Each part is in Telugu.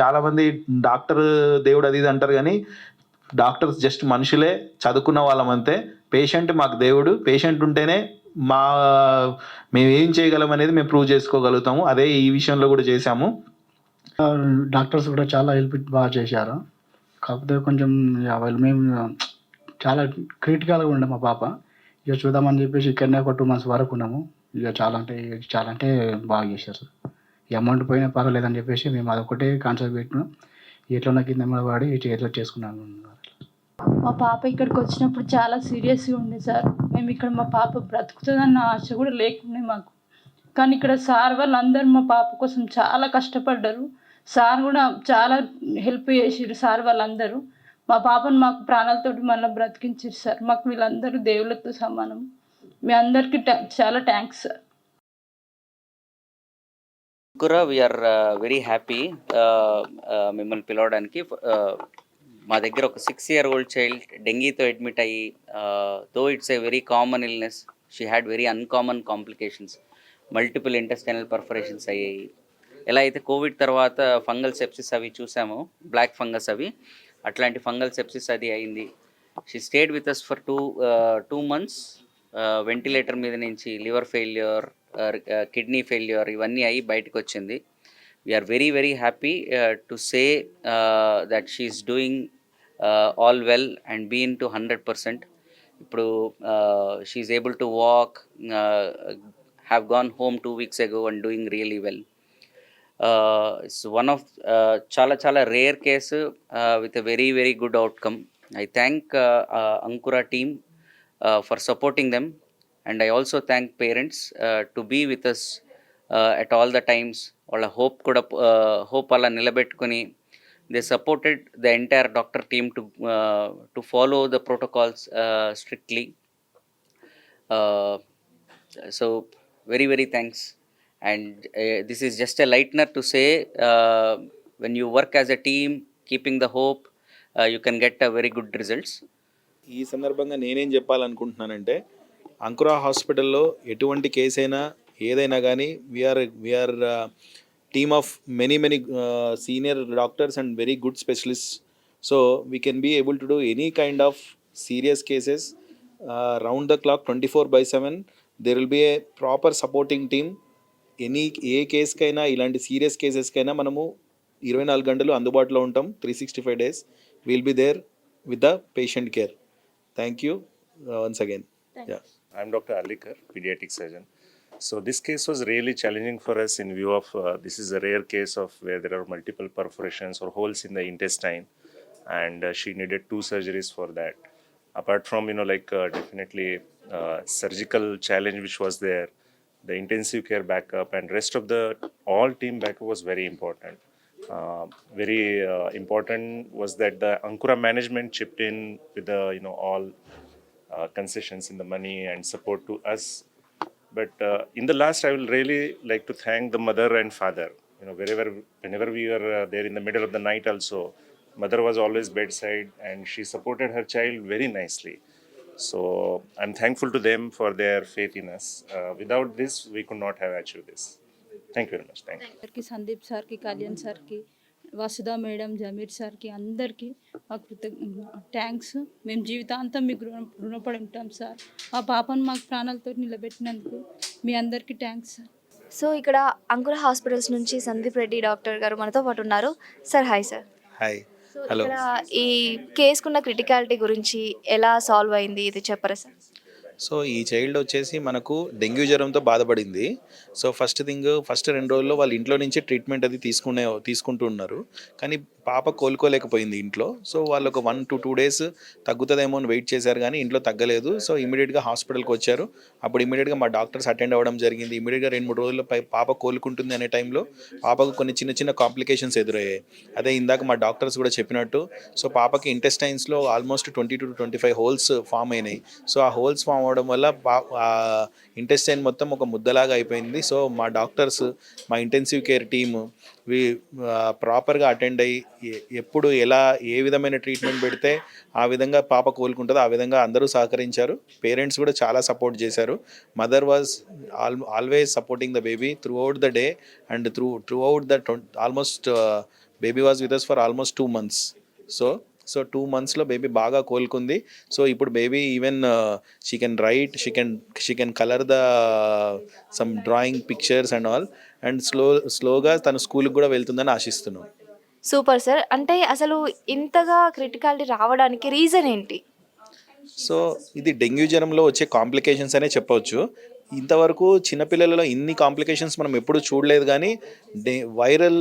చాలామంది డాక్టర్ దేవుడు అది ఇది అంటారు కానీ డాక్టర్స్ జస్ట్ మనుషులే చదువుకున్న వాళ్ళం అంతే. పేషెంట్ మాకు దేవుడు. పేషెంట్ ఉంటేనే మా మేము ఏం చేయగలం అనేది మేము ప్రూవ్ చేసుకోగలుగుతాము. అదే ఈ విషయంలో కూడా చేశాము. డాక్టర్స్ కూడా చాలా హెల్ప్ బాగా చేశారు. కాకపోతే కొంచెం వాళ్ళు మేము చాలా క్రిటికల్గా ఉండే మా పాప. ఇక చూద్దామని చెప్పేసి ఇక్కడనే ఒక టూ మంత్స్ వరకు ఉన్నాము. ఇక చాలా అంటే చాలా అంటే బాగా చేశారు. సార్ అమౌంట్ పోయినా పర్వాలేదని చెప్పేసి మేము అదొకటే కాన్సెప్ట్ పెట్టినాం. ఎట్లా కింద మీద వాడి ఎట్లా చేసుకున్నాను మా పాప ఇక్కడికి వచ్చినప్పుడు చాలా సీరియస్గా ఉంది సార్. మేము ఇక్కడ మా పాప బ్రతుకుతుందన్న ఆశ కూడా లేకుండే మాకు. కానీ ఇక్కడ సార్ వాళ్ళందరూ మా పాప కోసం చాలా కష్టపడ్డారు. సార్ కూడా చాలా హెల్ప్ చేసిర్రు సార్ వాళ్ళందరూ. మా పాపను మాకు ప్రాణాలతోటి మళ్ళీ బ్రతికించారు సార్. మాకు వీళ్ళందరూ దేవుళ్ళతో సమానం. మీ అందరికీ చాలా థ్యాంక్స్ సార్. కూడా వీఆర్ వెరీ హ్యాపీ మిమ్మల్ని పిలవడానికి మా దగ్గర ఒక సిక్స్ ఇయర్ ఓల్డ్ చైల్డ్ డెంగీతో అడ్మిట్ అయ్యి though it's a very common illness she had very uncommon complications multiple intestinal perforations అయ్యాయి. ఎలా అయితే కోవిడ్ తర్వాత ఫంగల్ సెప్సిస్ అవి చూసామో బ్లాక్ ఫంగస్ అవి అట్లాంటి ఫంగల్ సెప్సిస్ అది అయింది. She stayed with us for two two months ventilator మీద నుంచి లివర్ ఫెయిల్యూర్ కిడ్నీ ఫెయిల్యూర్ ఇవన్నీ అయ్యి బయటకు వచ్చింది we're very very happy to say that she's doing all well and been to hundred percent ఇప్పుడు she's able to walk have gone home two weeks ago and doing really well it's one of చాలా చాలా rare case with a very very good outcome I thank Ankura team for supporting them and I also thank parents to be with us at all the times వాళ్ళ హోప్ కూడా హోప్ అలా నిలబెట్టుకుని they supported the entire doctor team to to follow the protocols strictly so very very thanks and this is just a lightener to say when you work as a team keeping the hope you can get a very good results ఈ సందర్భంగా నేనేం చెప్పాలనుకుంటున్నానంటే అంకురా హాస్పిటల్లో ఎటువంటి కేసు అయినా ఏదైనా కానీ we're we're team of many many senior doctors and very good specialist so we can be able to do any kind of serious cases round the clock twenty four by seven there will be a proper supporting team any a కేసుకైనా ఇలాంటి సీరియస్ కేసెస్కైనా మనము ఇరవై నాలుగు గంటలు అందుబాటులో ఉంటాం. Three sixty five days will be there with the patient care thank you once again yeah I'm Dr. Alikar, pediatric surgeon. So this case was really challenging for us in view of uh, this is a rare case of where there are multiple perforations or holes in the intestine, and uh, she needed two surgeries for that. Apart from you know like uh, definitely uh, surgical challenge which was there, the intensive care backup and rest of the all team backup was very important. Uh, very uh, important was that the Ankura management chipped in with the you know all uh, concessions in the money and support to us. But uh, in the last, I will really like to thank the mother and father. You know, wherever, whenever we were uh, there in the middle of the night, also, mother was always bedside and she supported her child very nicely. So I'm thankful to them for their faith in us. Uh, without this, we could not have achieved this. Thank you very much. Thank you. Thank you, Vasudha madam Zameer సార్కి అందరికీ మా కృతజ్ఞ థ్యాంక్స్ మేము జీవితాంతం మీకు రుణ రుణపడి ఉంటాం సార్. మా పాపను మాకు ప్రాణాలతో నిలబెట్టినందుకు మీ అందరికీ థ్యాంక్స్ సార్. సో ఇక్కడ అంకుర హాస్పిటల్స్ నుంచి సందీప్ రెడ్డి డాక్టర్ గారు మనతో పాటు ఉన్నారు. Sir hi sir. హాయ్. ఇక్కడ ఈ కేసుకున్న క్రిటికాలిటీ గురించి ఎలా సాల్వ్ అయింది? ఇది చెప్పరా సార్? సో ఈ చైల్డ్ వచ్చేసి మనకు డెంగ్యూ జ్వరంతో బాధపడింది. సో ఫస్ట్ థింగ్ ఫస్ట్ రెండు రోజుల్లో వాళ్ళ ఇంట్లో నుంచి ట్రీట్మెంట్ అది తీసుకునే తీసుకుంటూ ఉన్నారు. కానీ పాప కోలుకోలేకపోయింది ఇంట్లో. సో వాళ్ళు ఒక వన్ టు టూ డేస్ తగ్గుతుందేమో అని వెయిట్ చేశారు కానీ ఇంట్లో తగ్గలేదు. సో ఇమీడియట్గా హాస్పిటల్కి వచ్చారు. అప్పుడు ఇమీడియట్గా మా డాక్టర్స్ అటెండ్ అవ్వడం జరిగింది. ఇమీడియట్గా రెండు మూడు రోజుల్లో పాప కోలుకుంటుంది అనే టైంలో పాపకు కొన్ని చిన్న చిన్న కాంప్లికేషన్స్ ఎదురయ్యాయి. అదే ఇందాక మా డాక్టర్స్ కూడా చెప్పినట్టు సో పాపకి ఇంటెస్టైన్స్లో almost twenty two twenty five holes form అయినాయి. సో ఆ హోల్స్ ఫామ్ అవడం వల్ల ఇంటెస్టైన్ మొత్తం ఒక ముద్దలాగా అయిపోయింది. సో మా డాక్టర్స్ మా ఇంటెన్సివ్ కేర్ టీమ్ ప్రాపర్గా అటెండ్ అయ్యి ఎప్పుడు ఎలా ఏ విధమైన ట్రీట్మెంట్ పెడితే ఆ విధంగా పాప కోలుకుంటుందో ఆ విధంగా అందరూ సహకరించారు. పేరెంట్స్ కూడా చాలా సపోర్ట్ చేశారు. Mother was all always supporting the baby throughout the day and through throughout the almost baby was with us for almost two months so so two మంత్స్లో బేబీ బాగా కోలుకుంది. సో ఇప్పుడు baby even she can write she can she can colour the some drawing pictures and all and slow స్లోగా తను స్కూల్కి కూడా వెళ్తుందని ఆశిస్తున్నాం. Super sir. అంటే అసలు ఇంతగా క్రిటికాలిటీ రావడానికి రీజన్ ఏంటి? సో ఇది డెంగ్యూ జ్వరంలో వచ్చే కాంప్లికేషన్స్ అనే చెప్పవచ్చు ఇంతవరకు చిన్నపిల్లలలో ఇన్ని కాంప్లికేషన్స్ మనం ఎప్పుడు చూడలేదు కానీ viral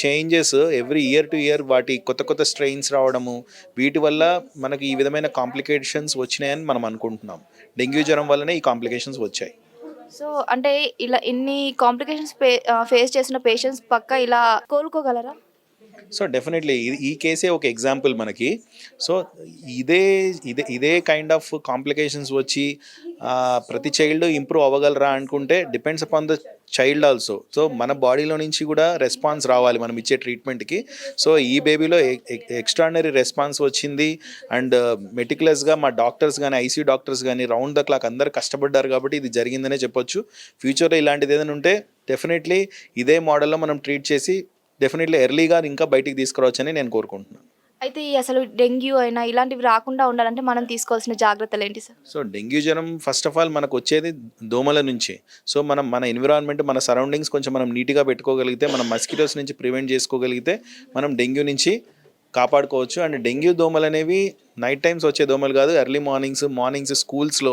changes every year to year వాటి కొత్త కొత్త స్ట్రెయిన్స్ రావడము వీటి వల్ల మనకి ఈ విధమైన కాంప్లికేషన్స్ వచ్చినాయని మనం అనుకుంటున్నాం. డెంగ్యూ జ్వరం వల్లనే ఈ కాంప్లికేషన్స్ వచ్చాయి. సో అంటే ఇలా ఇన్ని కాంప్లికేషన్స్ ఫేస్ చేసిన పేషెంట్స్ పక్క ఇలా కోలుకోగలరా? సో డెఫినెట్లీ ఈ కేసే ఒక ఎగ్జాంపుల్ మనకి. సో ఇదే ఇదే ఇదే కైండ్ ఆఫ్ కాంప్లికేషన్స్ వచ్చి ప్రతి చైల్డ్ ఇంప్రూవ్ అవ్వగలరా అనుకుంటే depends upon the child also so మన బాడీలో నుంచి కూడా రెస్పాన్స్ రావాలి మనం ఇచ్చే ట్రీట్మెంట్కి సో ఈ బేబీలో ఎక్స్ట్రాడినరీ రెస్పాన్స్ వచ్చింది. అండ్ మెటికులస్గా uh, మా డాక్టర్స్ కానీ ఐసీయూ డాక్టర్స్ కానీ రౌండ్ ద క్లాక్ అందరు కష్టపడ్డారు కాబట్టి ఇది జరిగిందనే చెప్పొచ్చు. ఫ్యూచర్లో ఇలాంటిది ఏదైనా ఉంటే డెఫినెట్లీ ఇదే మోడల్లో మనం ట్రీట్ చేసి డెఫినెట్లీ ఎర్లీగా ఇంకా బయటికి తీసుకురావచ్చని నేను కోరుకుంటున్నాను. అయితే ఈ అసలు డెంగ్యూ అయినా ఇలాంటివి రాకుండా ఉండాలంటే మనం తీసుకోవాల్సిన జాగ్రత్తలు ఏంటి సార్? సో డెంగ్యూ జ్వరం ఫస్ట్ ఆఫ్ ఆల్ మనకు వచ్చేది దోమల నుంచి. సో మనం మన ఎన్విరాన్మెంట్ మన సరౌండింగ్స్ కొంచెం మనం నీట్గా పెట్టుకోగలిగితే మనం మస్కిటోస్ నుంచి ప్రివెంట్ చేసుకోగలిగితే మనం డెంగ్యూ నుంచి కాపాడుకోవచ్చు. అండ్ డెంగ్యూ దోమలు అనేవి నైట్ టైమ్స్ వచ్చే దోమలు కాదు ఎర్లీ మార్నింగ్స్ మార్నింగ్స్ స్కూల్స్లో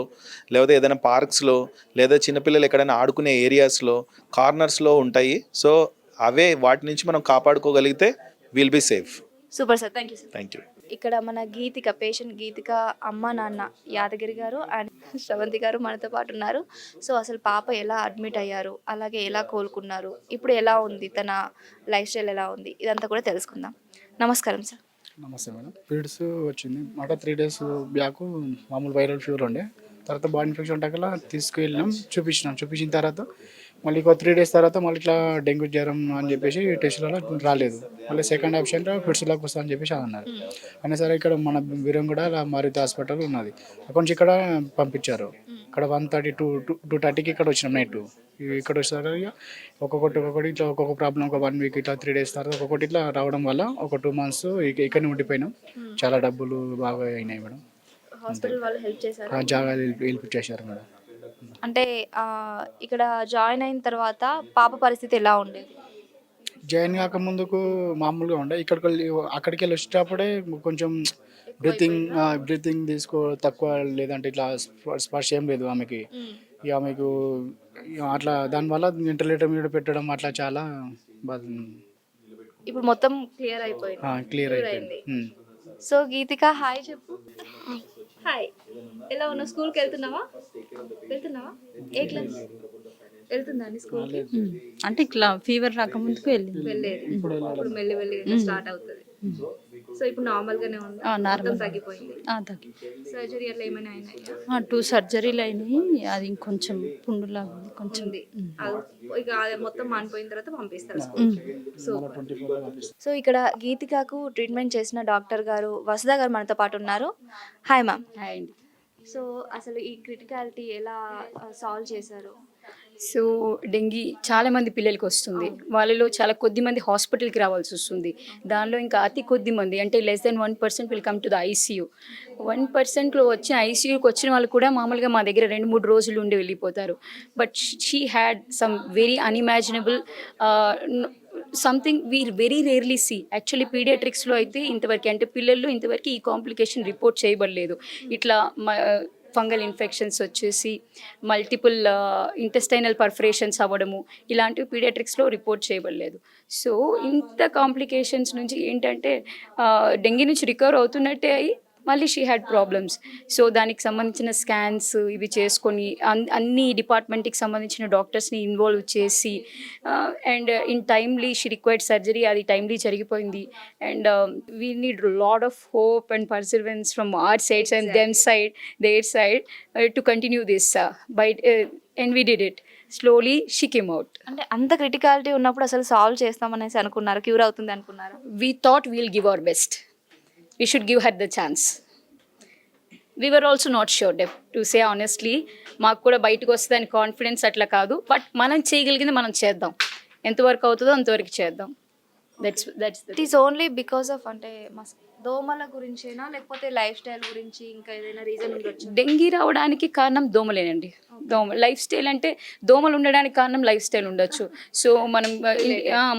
లేకపోతే ఏదైనా పార్క్స్లో లేదా చిన్నపిల్లలు ఎక్కడైనా ఆడుకునే ఏరియాస్లో కార్నర్స్లో ఉంటాయి. సో అవే వాటి నుంచి మనం కాపాడుకోగలిగితే will be safe super sir thank you sir thank you ఇక్కడ మన గీతిక పేషెంట్ గీతిక అమ్మ నాన్న యాదగిరి గారు అండ్ శ్రవంతి గారు మనతో పాటు ఉన్నారు. సో అసలు పాప ఎలా అడ్మిట్ అయ్యారు? అలాగే ఎలా కోలుకున్నారు? ఇప్పుడు ఎలా ఉంది? తన లైఫ్ స్టైల్ ఎలా ఉంది? ఇదంతా కూడా తెలుసుకుందాం. నమస్కారం సార్ నమస్తే మేడం. పీరియడ్స్ వచ్చింది. మాట త్రీ డేస్ బ్యాక్ మామూలు వైరల్ ఫీవర్ ఉండే. తర్వాత బాడీ ఇన్ఫెక్షన్ ఉంటాకల్లా తీసుకువెళ్ళినాం చూపించినాం. చూపించిన తర్వాత మళ్ళీ ఇంకో త్రీ డేస్ తర్వాత మళ్ళీ ఇట్లా డెంగ్యూ జ్వరం అని చెప్పేసి టెస్టులలో రాలేదు. మళ్ళీ సెకండ్ ఆప్షన్లో ఫిట్స్లోకి వస్తా అని చెప్పేసి అన్నారు. అయినా సరే ఇక్కడ మన వీరం కూడా మారుతి హాస్పిటల్ ఉన్నది. అక్కడి నుంచి ఇక్కడ పంపించారు. ఇక్కడ one thirty two two two థర్టీకి ఇక్కడ వచ్చినాం నైట్ ఇక్కడ వచ్చేసరికి ఒక్కొక్కటి ఒక్కొక్కటి ఇట్లా ఒక్కొక్క ప్రాబ్లం ఒక వన్ వీక్ ఇట్లా త్రీ డేస్ తర్వాత ఒక్కొక్కటి ఇట్లా రావడం వల్ల ఒక టూ మంత్స్ ఇక్కడనే ఉండిపోయినాం. చాలా డబ్బులు బాగా అయినాయి మేడం. జాగాలు హెల్ప్ చేశారు మేడం. అంటే ఆ, ఇక్కడ జాయిన్ అయిన తర్వాత పాప పరిస్థితి ఎలా ఉండేది? జాయిన్ కాక ముందుకు మామూలుగా ఉండే. ఇక్కడికి వెళ్ళి అక్కడికి వెళ్ళి వచ్చేటప్పుడే కొంచెం బ్రీతింగ్ బ్రీతింగ్ తీసుకో తక్కువ లేదంటే ఇట్లా స్ప- స్పర్శ ఏం లేదు ఆమెకి. ఇక ఇక అట్లా దానివల్ల వెంటిలేటర్ మీద పెట్టడం అట్లా చాలా బాధ ఇప్పుడు మొత్తం క్లియర్ అయిపోయింది. క్లియర్ అయిపోయింది. సో గీతిక హాయ్ చెప్పు. హాయ్. ఎలా ఉన్నావు స్కూల్కి వెళ్తున్నావా? వెళ్తున్నావా? ఏ క్లాస్? వెళ్తుందా అండి స్కూల్ అంటే ఇట్లా ఫీవర్ రాకముందుకు వెళ్ళింది. వెళ్ళేది. ఇప్పుడు మెల్లి మెల్లి స్టార్ట్ అవుతుంది. సో ఇప్పుడు నార్మల్ గానే ఉంది. మొత్తం తగ్గిపోయింది. ఆ, తగ్గి సర్జరీ అట్లా ఏమైనా అయినాయా? టూ సర్జరీలు అయినాయి. అది ఇంకొంచెం పుండులాగా ఉంది. కొంచెం ఇక మొత్తం మానిపోయిన తర్వాత పంపిస్తారు సూపర్ సో ఇక్కడ గీతికకు ట్రీట్మెంట్ చేసిన డాక్టర్ గారు వసుధ గారు మనతో పాటు ఉన్నారు. Hi ma'am. హాయ్ అండి. సో అసలు ఈ క్రిటికాలిటీ ఎలా సాల్వ్ చేశారు? సో డెంగీ చాలా మంది పిల్లలకి వస్తుంది. వాళ్ళలో చాలా కొద్ది మంది హాస్పిటల్కి రావాల్సి వస్తుంది. దానిలో ఇంకా అతి కొద్ది మంది అంటే less than one percent will come to the ICU one పర్సెంట్లో వచ్చిన ఐసీయూకి వచ్చిన వాళ్ళు కూడా మామూలుగా మా దగ్గర రెండు మూడు రోజులు ఉండి వెళ్ళిపోతారు. But she had some very unimaginable something we very rarely see actually పీడియాట్రిక్స్లో అయితే ఇంతవరకు అంటే పిల్లల్లో ఇంతవరకు ఈ కాంప్లికేషన్ రిపోర్ట్ చేయబడలేదు. ఇట్లా ఫంగల్ ఇన్ఫెక్షన్స్ వచ్చేసి మల్టిపుల్ ఇంటెస్టైనల్ పర్ఫరేషన్స్ అవ్వడము ఇలాంటివి పీడియాట్రిక్స్లో రిపోర్ట్ చేయబడలేదు. సో ఇంత కాంప్లికేషన్స్ నుంచి ఏంటంటే డెంగీ నుంచి రికవర్ అవుతున్నట్టే అయ్యి మళ్ళీ షీ హ్యాడ్ ప్రాబ్లమ్స్ సో దానికి సంబంధించిన స్కాన్స్ ఇవి చేసుకొని అన్- అన్ని డిపార్ట్మెంట్కి సంబంధించిన డాక్టర్స్ని ఇన్వాల్వ్ చేసి and in timely she required surgery అది టైమ్లీ జరిగిపోయింది. And we need lot of hope and perseverance from our sides and them side their side to continue this by and we did it slowly she came out అంటే అంత క్రిటికాలిటీ ఉన్నప్పుడు అసలు సాల్వ్ చేస్తామనేసి అనుకున్నారు? క్యూర్ అవుతుంది అనుకున్నారు? We thought we'll give our best we should give her the chance we were also not sure deaf to say honestly మాకు కూడా బయటకు వస్తుందని కాన్ఫిడెన్స్ అట్లా కాదు బట్ మనం చేయగలిగింది మనం చేద్దాం. ఎంతవరకు అవుతుందో అంతవరకు చేద్దాం. That's that's it is only because of అంటే దోమల గురించేనా? లేకపోతే లైఫ్ స్టైల్ గురించి ఇంకా ఏదైనా రీజన్ ఉండొచ్చు డెంగీ రావడానికి కారణం దోమలేనండి. దోమ లైఫ్ స్టైల్ అంటే దోమలు ఉండడానికి కారణం లైఫ్ స్టైల్ ఉండొచ్చు. సో మనం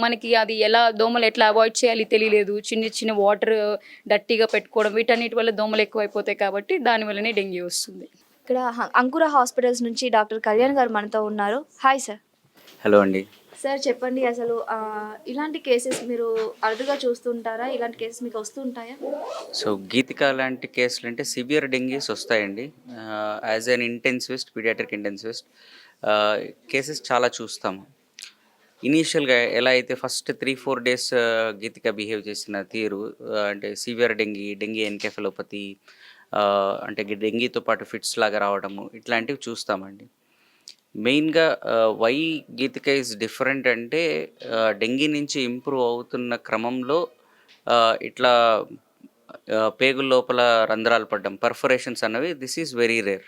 మనకి అది ఎలా దోమలు ఎట్లా అవాయిడ్ చేయాలి తెలియలేదు. చిన్న చిన్న వాటర్ డట్టిగా పెట్టుకోవడం వీటన్నిటి వల్ల దోమలు ఎక్కువైపోతాయి కాబట్టి దానివల్లనే డెంగ్యూ వస్తుంది. ఇక్కడ అంకుర హాస్పిటల్స్ నుంచి డాక్టర్ కళ్యాణ్ గారు మనతో ఉన్నారు. Hi sir. హలో అండి. సార్ చెప్పండి అసలు ఇలాంటి కేసెస్ మీరు అరుదుగా చూస్తుంటారా? ఇలాంటి కేసెస్ మీకు వస్తుంటాయా? సో గీతిక లాంటి కేసులు అంటే సివియర్ డెంగీస్ వస్తాయండి. As an intensivist pediatric intensivist cases చాలా చూస్తాము. ఇనీషియల్గా ఎలా అయితే first three four days Geethika behave చేసిన తీరు అంటే సివియర్ డెంగీ డెంగీ ఎన్కెఫలోపతి అంటే డెంగీతో పాటు ఫిట్స్ లాగా రావడము ఇట్లాంటివి చూస్తామండి. మెయిన్గా వై గీతిక ఇస్ డిఫరెంట్ అంటే డెంగీ నుంచి ఇంప్రూవ్ అవుతున్న క్రమంలో ఇట్లా పేగుల లోపల రంధ్రాలు పడ్డం పర్ఫరేషన్స్ అన్నవి this is very rare.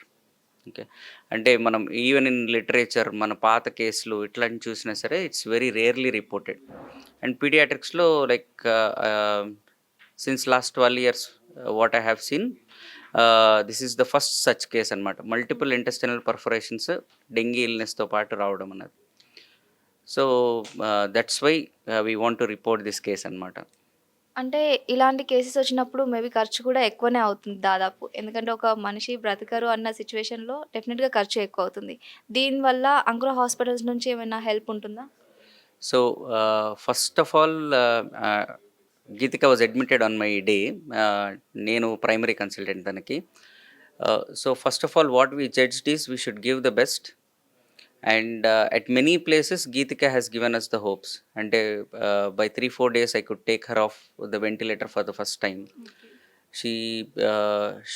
Okay? అంటే మనం ఈవెన్ ఇన్ లిటరేచర్ మన పాత కేసులు ఇట్లాంటి చూసినా సరే it's very rarely reported. And పీడియాట్రిక్స్లో like since last twelve years what I have seen this is the first such case అనమాట మల్టిపుల్ ఇంటెస్టినల్ పర్ఫరేషన్స్ డెంగీ ఇల్నెస్తో పాటు రావడం అన్నది. So that's why we want to report this case అనమాట అంటే ఇలాంటి కేసెస్ వచ్చినప్పుడు మేబీ ఖర్చు కూడా ఎక్కువనే అవుతుంది దాదాపు. ఎందుకంటే ఒక మనిషి బ్రతకరు అన్న సిచ్యువేషన్లో డెఫినెట్గా ఖర్చు ఎక్కువ అవుతుంది. దీనివల్ల అంకుర హాస్పిటల్స్ నుంచి ఏమైనా హెల్ప్ ఉంటుందా? So first of all Geethika was admitted on my day నేను ప్రైమరీ కన్సల్టెంట్ తనకి. So first of all what we judged is we should give the best and at many places Geethika has given us the hopes అంటే by three four days I could take her off the ventilator for the first time she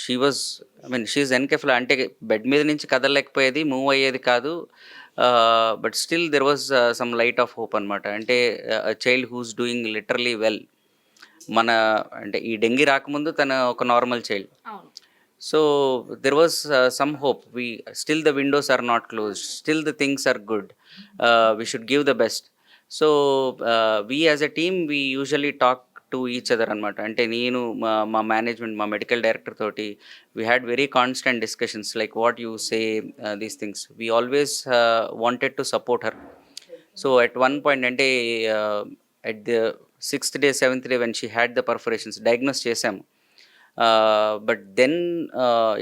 she was I mean she ఎన్కెఫ్లో అంటే బెడ్ మీద నుంచి కదలలేకపోయేది మూవ్ అయ్యేది కాదు. But still there was some light of hope అనమాట అంటే child who's doing literally well మన అంటే ఈ డెంగీ రాకముందు తన ఒక normal child so there was some hope we still the windows are not close still the things are good we should give the best so we as a team we usually talk to each other అనమాట అంటే నేను మా మా మేనేజ్మెంట్ మా మెడికల్ డైరెక్టర్ తోటి we had very constant discussions like what you say these things we always wanted to support her so at one point అంటే at the sixth day seventh day when she had the perforations diagnose చేశాము. But then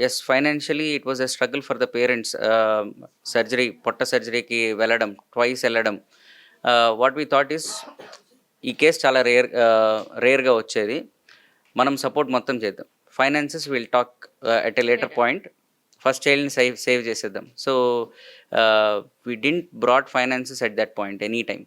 as financially it was a struggle for the parents surgery పొట్ట సర్జరీకి వెళ్ళడం ట్వైస్ వెళ్ళడం. వాట్ వీ థాట్ ఈస్ ఈ కేసు చాలా రేర్ రేర్గా వచ్చేది. మనం సపోర్ట్ మొత్తం చేద్దాం. Finances will talk at a later point first చైల్డ్ని save save చేసేద్దాం. So we didn't brought finances at that point any time